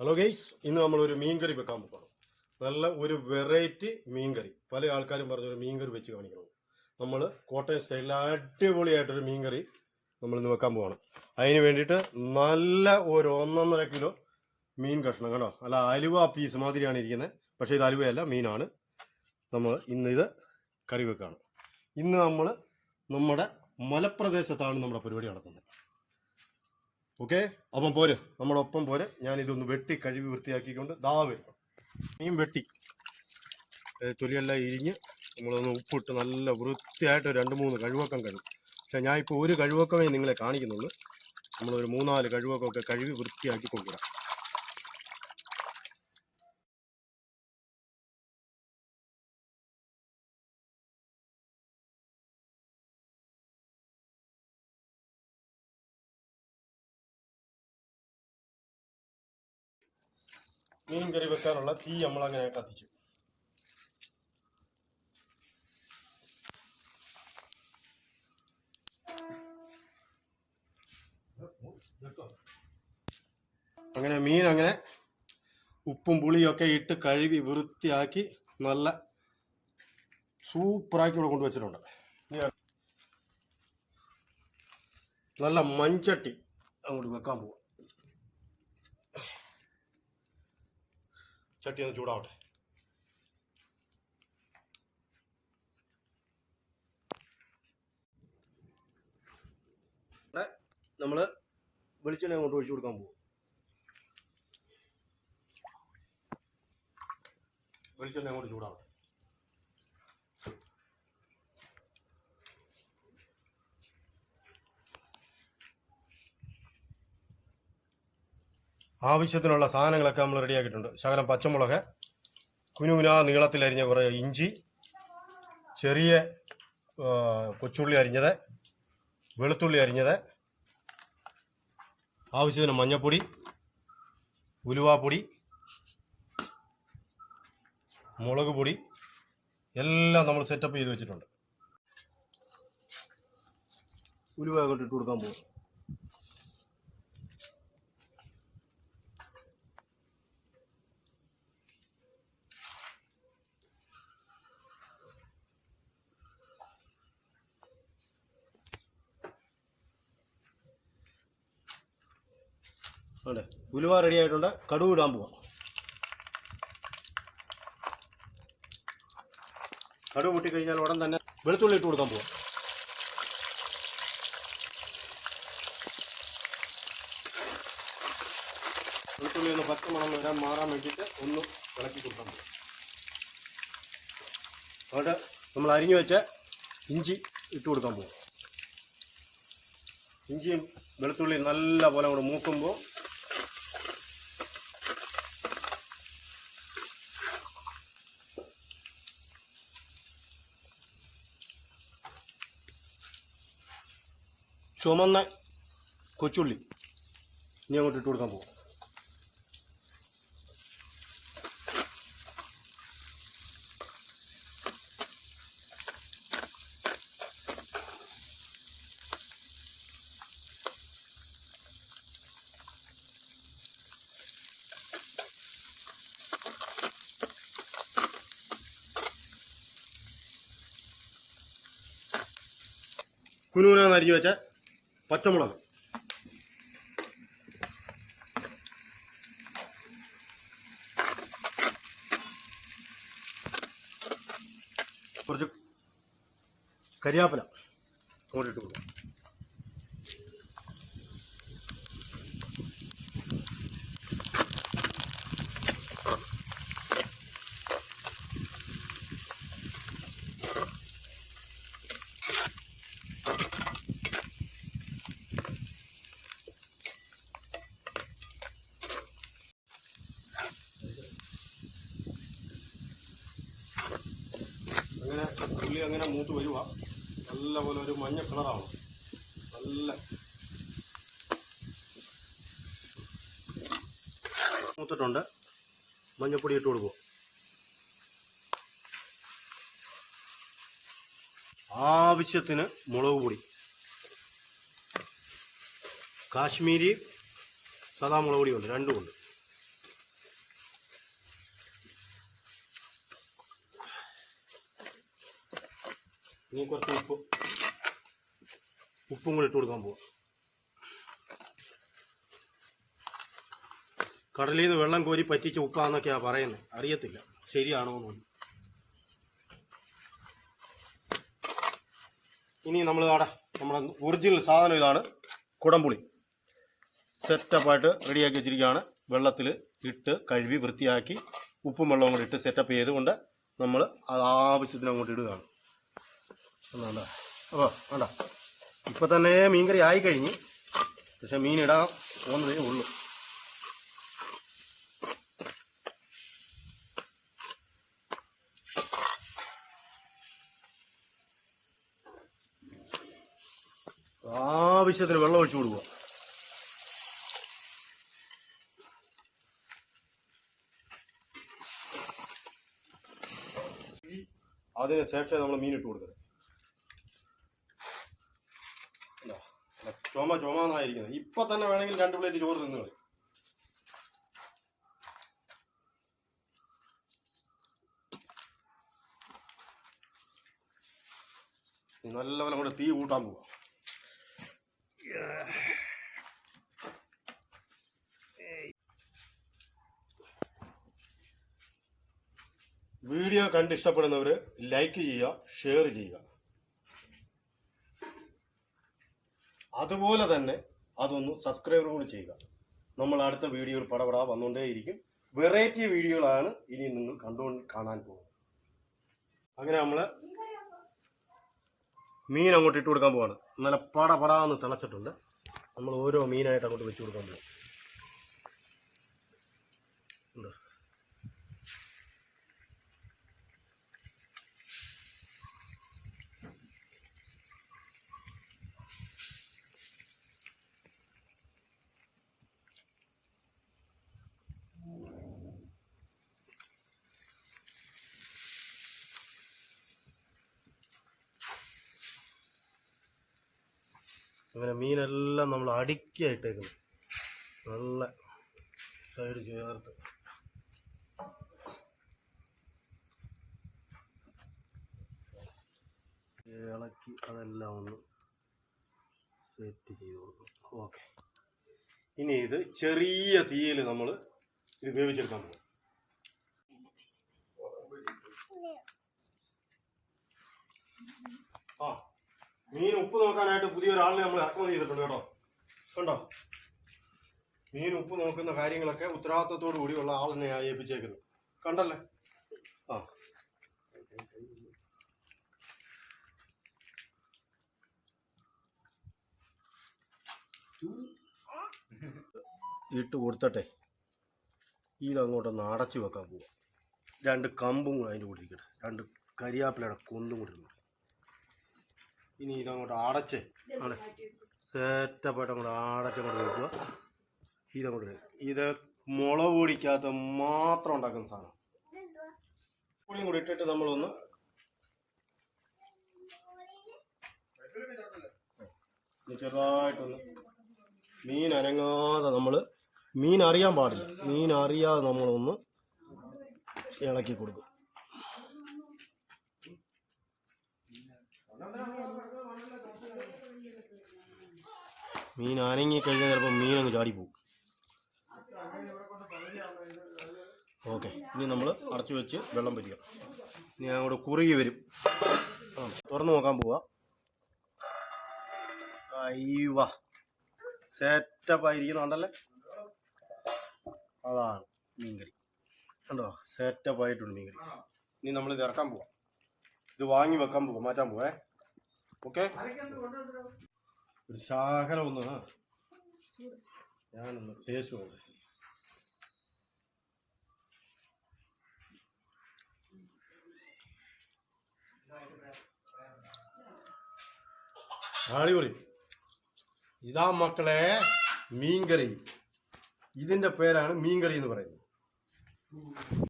Hello guys ഇന്ന് നമ്മളൊരു മീൻകറി വെക്കാൻ പോകണം നല്ല ഒരു വെറൈറ്റി മീൻകറി. പല ആൾക്കാരും പറഞ്ഞൊരു മീൻകറി വെച്ച് കാണിക്കണം. നമ്മൾ കോട്ടയം സ്റ്റൈലിൽ അടിപൊളിയായിട്ടൊരു മീൻകറി നമ്മൾ ഇന്ന് വെക്കാൻ പോകണം അതിന് വേണ്ടിയിട്ട് നല്ല ഒരു ഒന്നൊന്നര കിലോ മീൻ കഷ്ണം കണ്ടോ? അല്ല അലുവ പീസ് മാതിരിയാണ് ഇരിക്കുന്നത് പക്ഷേ ഇത് അലുവയല്ല മീനാണ്. നമ്മൾ ഇന്ന് ഇത് കറി വെക്കുകയാണ് ഇന്ന് നമ്മൾ നമ്മുടെ മലപ്രദേശത്താണ് നമ്മുടെ പരിപാടി നടത്തുന്നത്. ഓക്കെ? അപ്പം പോര്. നമ്മുടെ ഒപ്പം പോര്. ഞാൻ ഇതൊന്ന് വെട്ടി കഴുകി വൃത്തിയാക്കിക്കൊണ്ട് ദാ വരുന്നു. മീൻ വെട്ടി. തൊലിയെല്ലാം ഇരിഞ്ഞ് നമ്മളൊന്ന് ഉപ്പിട്ട് നല്ല വൃത്തിയായിട്ട് രണ്ട് മൂന്ന് കഴിവക്കം കഴുകും പക്ഷേ ഞാൻ ഇപ്പോൾ ഒരു കഴിവക്കമേ നിങ്ങളെ കാണിക്കുന്നുള്ളൂ. നമ്മളൊരു മൂന്നാൽ കഴിവക്കമൊക്കെ കഴുകി വൃത്തിയാക്കി കൊണ്ടുവരാം മീൻ കറി വെക്കാനുള്ള തീ നമ്മളങ്ങനെ കത്തിച്ചു. അങ്ങനെ മീൻ അങ്ങനെ ഉപ്പും പുളിയൊക്കെ ഇട്ട് കഴുകി വൃത്തിയാക്കി നല്ല സൂപ്പറാക്കി ഇവിടെ കൊണ്ടുവച്ചിട്ടുണ്ട് നല്ല മഞ്ചട്ടി അങ്ങോട്ട് വെക്കാൻ പോവാം. ചട്ടി ഒന്ന് ചൂടാവട്ടെ. നമ്മൾ വെളിച്ചെണ്ണ അങ്ങോട്ട് ഒഴിച്ചു കൊടുക്കാൻ പോകും വെളിച്ചെണ്ണ അങ്ങോട്ട് ചൂടാവട്ടെ. ആവശ്യത്തിനുള്ള സാധനങ്ങളൊക്കെ നമ്മൾ റെഡിയാക്കിയിട്ടുണ്ട്. ശകലം പച്ചമുളക് കുനുകുന നീളത്തിൽ അരിഞ്ഞ കുറേ ഇഞ്ചി ചെറിയ കൊച്ചുള്ളി അരിഞ്ഞത് വെളുത്തുള്ളി അരിഞ്ഞത് ആവശ്യത്തിന് മഞ്ഞൾപ്പൊടി ഉലുവാപ്പൊടി മുളക് പൊടി എല്ലാം നമ്മൾ സെറ്റപ്പ് ചെയ്ത് വെച്ചിട്ടുണ്ട്. ഉലുവ ഇട്ട് കൊടുക്കാൻ പോകും അതെ ഉലുവ റെഡി ആയിട്ടുണ്ട്. കടുവ് ഇടാൻ പോവാം. കടുവ് പൊട്ടിക്കഴിഞ്ഞാൽ ഉടൻ തന്നെ വെളുത്തുള്ളി ഇട്ട് കൊടുക്കാൻ പോവാം. വെളുത്തുള്ളി ഒന്ന് പച്ച മണം വരാൻ മാറാൻ വേണ്ടിയിട്ട് ഒന്ന് ഇളക്കി കൊടുക്കാൻ പോവാം. അവിടെ നമ്മൾ അരിഞ്ഞു വെച്ച ഇഞ്ചി ഇട്ട് കൊടുക്കാൻ പോകും ഇഞ്ചിയും വെളുത്തുള്ളിയും നല്ല പോലെ കൂടെ മൂക്കുമ്പോൾ ചുമന്ന കൊച്ചുള്ളി. ഇനി അങ്ങോട്ട് ഇട്ട് കൊടുക്കാൻ പോകും കുനുകുനാന്നരിഞ്ഞു വെച്ച പച്ചമുളക്. കുറച്ച് കരിയാപ്പില. അങ്ങോട്ടിട്ട് കൊടുക്കാം. അങ്ങനെ ഉള്ളി അങ്ങനെ മൂത്ത് വരുക നല്ല പോലെ ഒരു മഞ്ഞ കളറാവണം നല്ല മൂത്തിട്ടുണ്ട്. മഞ്ഞപ്പൊടി ഇട്ട് കൊടുക്കുക ആവശ്യത്തിന് മുളക് പൊടി. കാശ്മീരി സദാ മുളക് പൊടിയുണ്ട്. രണ്ടുമുണ്ട്. ഇനി കുറച്ച് ഉപ്പ്. ഉപ്പും കൂടി ഇട്ട് കൊടുക്കാൻ പോവാം. കടലിൽ നിന്ന് വെള്ളം കോരി പറ്റിച്ച ഉപ്പാന്നൊക്കെയാ പറയുന്നത് അറിയത്തില്ല. ശരിയാണോ എന്നൊന്നും ഇനി നമ്മൾ അവിടെ നമ്മുടെ ഒറിജിനൽ സാധനം ഇതാണ് കുടംപുളി. സെറ്റപ്പായിട്ട് റെഡിയാക്കി വെച്ചിരിക്കുകയാണ്. വെള്ളത്തിൽ ഇട്ട് കഴുകി വൃത്തിയാക്കി ഉപ്പും വെള്ളവും കൂടി ഇട്ട് സെറ്റപ്പ് ചെയ്തുകൊണ്ട് നമ്മൾ ആവശ്യത്തിന് അങ്ങോട്ട് ഇടുകയാണ്. എന്നാ അപ്പോൾ വേണ്ട. ഇപ്പോൾ തന്നെ മീൻകറി ആയിക്കഴിഞ്ഞ് പക്ഷെ മീൻ ഇടാൻ പോകുന്നതേ ഉള്ളൂ. ആവശ്യത്തിന് വെള്ളം ഒഴിച്ചു കൊടുക്കുക. അതിന് ശേഷം നമ്മൾ മീൻ ഇട്ട് കൊടുക്കുന്നത് ഇതാ, ഇതാ, ചുമ ചുമ എന്നായിരിക്കുന്നത് ഇപ്പൊ തന്നെ വേണമെങ്കിൽ രണ്ട് പ്ലേറ്റ് ചോറ് തിന്നു കളി. നല്ലപോലെ കൂടെ തീ കൂട്ടാൻ പോവാ. വീഡിയോ കണ്ട് ഇഷ്ടപ്പെടുന്നവർ ലൈക്ക് ചെയ്യുക ഷെയർ ചെയ്യുക. അതുപോലെ തന്നെ അതൊന്ന് സബ്സ്ക്രൈബ് കൂടി ചെയ്യുക. നമ്മൾ അടുത്ത വീഡിയോ പടപടാ വന്നുകൊണ്ടേയിരിക്കും. വെറൈറ്റി വീഡിയോകളാണ് ഇനി നിങ്ങൾ കണ്ടുകൊണ്ട് കാണാൻ പോകുന്നത്. അങ്ങനെ നമ്മൾ മീൻ അങ്ങോട്ട് ഇട്ട് കൊടുക്കാൻ പോവാണ്. നല്ല പടപടാന്ന് തിളച്ചിട്ടുണ്ട്. നമ്മൾ ഓരോ മീനായിട്ട് അങ്ങോട്ട് വെച്ച് കൊടുക്കാൻ പോകും അങ്ങനെ മീനെല്ലാം നമ്മൾ അടുക്കിയായിട്ടേക്കുന്നു നല്ല സൈഡ് ചേർത്ത്. ഇളക്കി അതെല്ലാം ഒന്ന് സെറ്റ് ചെയ്ത് കൊടുക്കും. ഓക്കെ ഇനി ഇത് ചെറിയ തീയിൽ നമ്മൾ ഇത് വേവിച്ചെടുക്കാൻ പോകും. ആ. മീൻ ഉപ്പ് നോക്കാനായിട്ട് പുതിയൊരാളിനെ നമ്മൾ ഇറക്കുമതി ചെയ്തിട്ടുണ്ട് കേട്ടോ. കണ്ടോ? മീൻ ഉപ്പ് നോക്കുന്ന കാര്യങ്ങളൊക്കെ ഉത്തരവാദിത്തത്തോടു കൂടിയുള്ള ആളിനെ ഏൽപ്പിച്ചേക്കുന്നു. കണ്ടല്ലേ? ആ. ഇട്ട് കൊടുത്തട്ടെ. ഇതങ്ങോട്ടൊന്ന് അടച്ചു വെക്കാൻ പോവാം. രണ്ട് കമ്പും അതിന്റെ കൂടെ ഇരിക്കട്ടെ. രണ്ട് കരിയാപ്പിലയുടെ കൊന്നും കൂടി ഇടണം. ഇനി ഇതങ്ങോട്ട് അടച്ച് അവിടെ സെറ്റപ്പായിട്ട് അങ്ങോട്ട് അടച്ചങ്ങോട്ട് വെക്കുക. ഇതങ്ങോട്ട്. ഇത് മുളക് പൊടിക്കകത്ത് മാത്രം ഉണ്ടാക്കുന്ന സാധനം. പൊടിയും കൂടി ഇട്ടിട്ട് നമ്മളൊന്ന് ചെറുതായിട്ടൊന്ന് മീൻ അനങ്ങാതെ നമ്മൾ മീൻ അറിയാൻ പാടില്ല. മീൻ അറിയാതെ നമ്മളൊന്ന് ഇളക്കി കൊടുക്കും. മീൻ അനങ്ങി കഴിഞ്ഞാൽ ചിലപ്പോൾ മീൻ അങ്ങ് ചാടിപ്പോവും ഓക്കെ ഇനി നമ്മൾ അടച്ചു വെച്ച് വെള്ളം പറ്റിക്കാം. ഇനി അങ്ങോട്ട് കുറുകി വരും. ആ തുറന്ന് നോക്കാൻ പോവാ. അയ്യവ സെറ്റപ്പായിരിക്കുന്നുണ്ടല്ലേ അതാണ് മീൻകറി. കണ്ടോ? സെറ്റപ്പായിട്ടുണ്ട് മീൻകറി. ഇനി നമ്മൾ ഇത് ഇറക്കാൻ പോവാം. ഇത് വാങ്ങി വെക്കാൻ പോവാം മാറ്റാൻ പോവേ ഓക്കെ? ഒരു ശാഖല ഒന്ന് ഞാനൊന്ന് ടേസ്റ്റ് അടിപൊളി. ഇതാ മക്കളെ മീൻകറി. ഇതിന്റെ പേരാണ് മീൻകറി എന്ന് പറയുന്നത്.